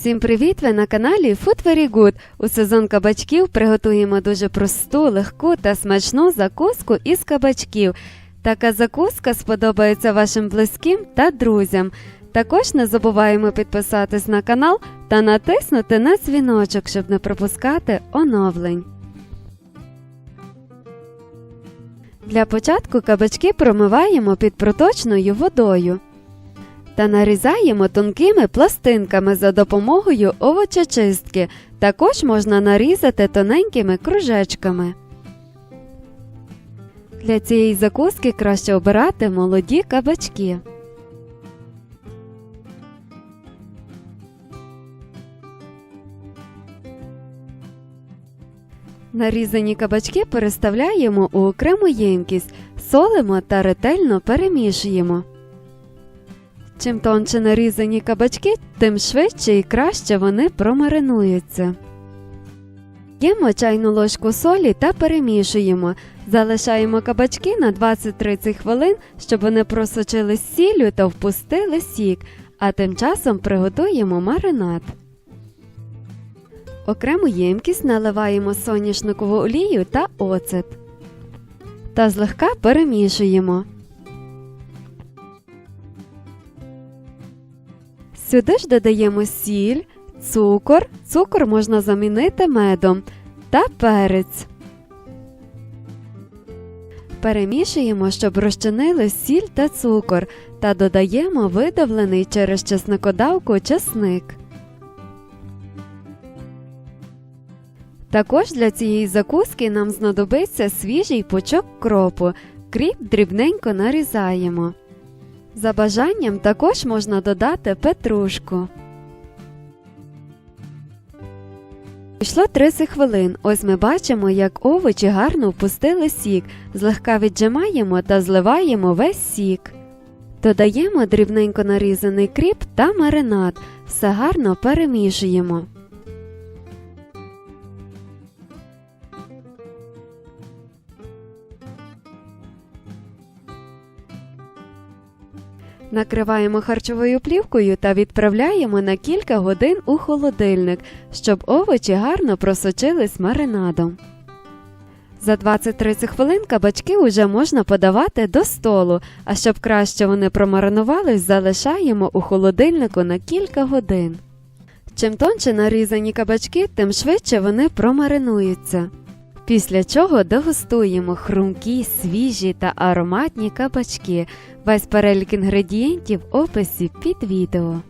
Всім привіт! Ви на каналі Food Very Good. У сезон кабачків приготуємо дуже просту, легку та смачну закуску із кабачків. Така закуска сподобається вашим близьким та друзям. Також не забуваємо підписатись на канал та натиснути на дзвіночок, щоб не пропускати оновлень. Для початку кабачки промиваємо під проточною водою та нарізаємо тонкими пластинками за допомогою овочечистки. Також можна нарізати тоненькими кружечками. Для цієї закуски краще обирати молоді кабачки. Нарізані кабачки переставляємо у окрему ємкість, солимо та ретельно перемішуємо. Чим тонше нарізані кабачки, тим швидше і краще вони промаринуються. Ємо чайну ложку солі та перемішуємо. Залишаємо кабачки на 20-30 хвилин, щоб вони просочились сіллю та впустили сік, а тим часом приготуємо маринад. Окрему ємкість наливаємо соняшникову олію та оцет. Та злегка перемішуємо. Сюди ж додаємо сіль, цукор, цукор можна замінити медом та перець. Перемішуємо, щоб розчинили сіль та цукор, та додаємо видавлений через чесникодавку чесник. Також для цієї закуски нам знадобиться свіжий пучок кропу. Кріп дрібненько нарізаємо. За бажанням також можна додати петрушку. Пішло 30 хвилин. Ось ми бачимо, як овочі гарно впустили сік. Злегка віджимаємо та зливаємо весь сік. Додаємо дрібненько нарізаний кріп та маринад. Все гарно перемішуємо. Накриваємо харчовою плівкою та відправляємо на кілька годин у холодильник, щоб овочі гарно просочились маринадом. За 20-30 хвилин кабачки вже можна подавати до столу, а щоб краще вони промаринувались, залишаємо у холодильнику на кілька годин. Чим тонше нарізані кабачки, тим швидше вони промаринуються. Після чого дегустуємо хрумкі, свіжі та ароматні кабачки. Весь перелік інгредієнтів в описі під відео.